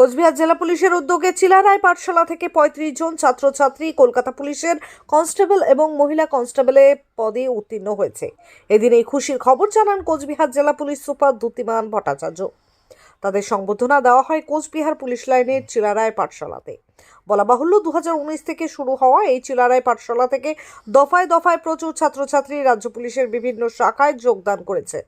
কোচবিহার জেলা পুলিশের উদ্যোগে চিলারায় পাঠশালা থেকে পঁয়ত্রিশ জন ছাত্রছাত্রী কলকাতা পুলিশের কনস্টেবল এবং মহিলা কনস্টেবলে পদে উত্তীর্ণ হয়েছে। এদিন এই খুশির খবর জানান কোচবিহার জেলা পুলিশ সুপার দ্যুতিমান ভট্টাচার্য। তাদের সংবর্ধনা দেওয়া হয় কোচবিহার পুলিশ লাইনের চিলারায় পাঠশালাতে। বলা বাহুল্য দু হাজার উনিশ থেকে শুরু হওয়া এই চিলারায় পাঠশালা থেকে দফায় দফায় প্রচুর ছাত্রছাত্রী রাজ্য পুলিশের বিভিন্ন শাখায় যোগদান করেছে।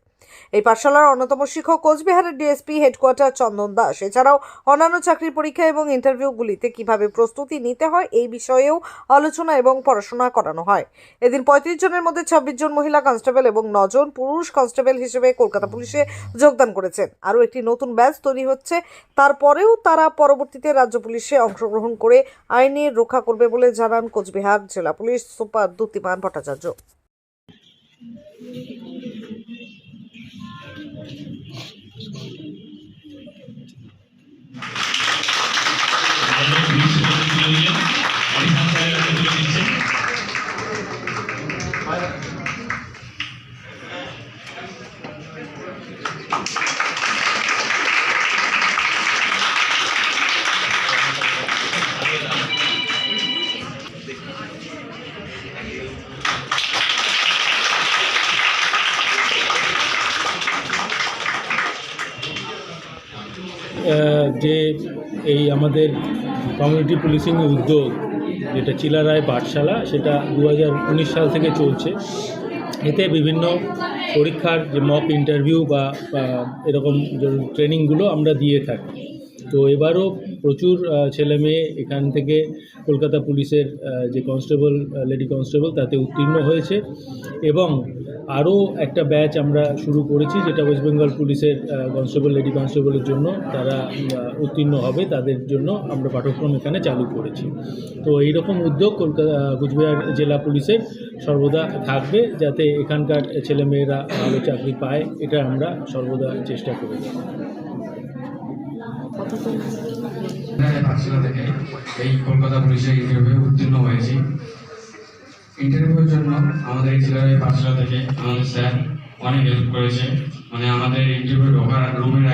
এই পাঠশালার অন্যতম শিক্ষক কোচবিহারের ডিএসপি হেডকোয়ার্টার চন্দন দাস। এছাড়াও অন্যান্য চাকরির পরীক্ষা এবং ইন্টারভিউগুলিতে কীভাবে প্রস্তুতি নিতে হয় এই বিষয়েও আলোচনা এবং পড়াশোনা করানো হয়। এদিন পঁয়ত্রিশ জনের মধ্যে ছাব্বিশ জন মহিলা কনস্টেবল এবং নজন পুরুষ কনস্টেবল হিসেবে কলকাতা পুলিশে যোগদান করেছেন। আরও একটি নতুন ব্যাচ তৈরি হচ্ছে। তারপরেও তারা পরবর্তীতে রাজ্য পুলিশে অংশগ্রহণ করে আইনের রক্ষা করবে বলে জানান কোচবিহার জেলা police super Dyutiman Bhattacharya. Thank you. যে এই আমাদের কমিউনিটি পুলিশিং উদ্যোগ, যেটা চিলারায় পাঠশালা, সেটা দু হাজার উনিশ সাল থেকে চলছে। এতে বিভিন্ন পরীক্ষার যে মক ইন্টারভিউ বা বা এরকম ট্রেনিংগুলো আমরা দিয়ে থাকি। তো এবারও প্রচুর ছেলে মেয়ে এখান থেকে কলকাতা পুলিশের যে কনস্টেবল লেডি কনস্টেবল, তাতে উত্তীর্ণ হয়েছে। এবং আরও একটা ব্যাচ আমরা শুরু করেছি, যেটা ওয়েস্ট বেঙ্গল পুলিশের কনস্টেবল, লেডি কনস্টেবলের জন্য তারা উত্তীর্ণ হবে, তাদের জন্য আমরা পাঠ্যক্রম এখানে চালু করেছি। তো এইরকম উদ্যোগ কলকাতা কুচবিহার জেলা পুলিশের সর্বদা থাকবে, যাতে এখানকার ছেলেমেয়েরা ভালো চাকরি পায়, এটা আমরা সর্বদা চেষ্টা করে। পাঠশালা থেকে এই কলকাতা পুলিশের ইন্টারভিউ উত্তীর্ণ হয়েছি। ইন্টারভিউর জন্য আমাদের জেলার এই থেকে আমাদের স্যার অনেক হেল্প করেছে। মানে আমাদের ইন্টারভিউ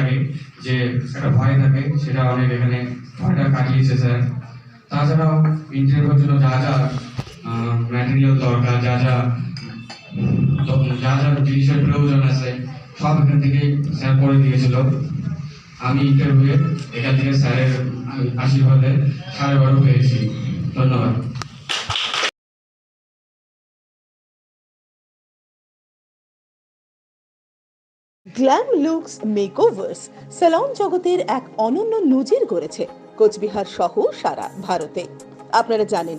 আগে যে একটা ভয় থাকে, সেটা অনেক এখানে ভয়টা কাটিয়েছে স্যার। তাছাড়াও ইন্টারভিউর জন্য যা যা ম্যাটেরিয়াল দরকার, যা যা যা যা জিনিসের প্রয়োজন আছে, সব এখান থেকে স্যার করে দিয়েছিল। আমি ইন্টারভিউয়ে এখান থেকে স্যারের আশীর্বাদে সাড়ে বারো পেয়েছি। ধন্যবাদ। গ্ল্যাম লুকস মেকওভার্স স্যালন জগতের এক অনন্য নজির গড়েছে। কোচবিহার সহ সারা ভারতে। আপনারা জানেন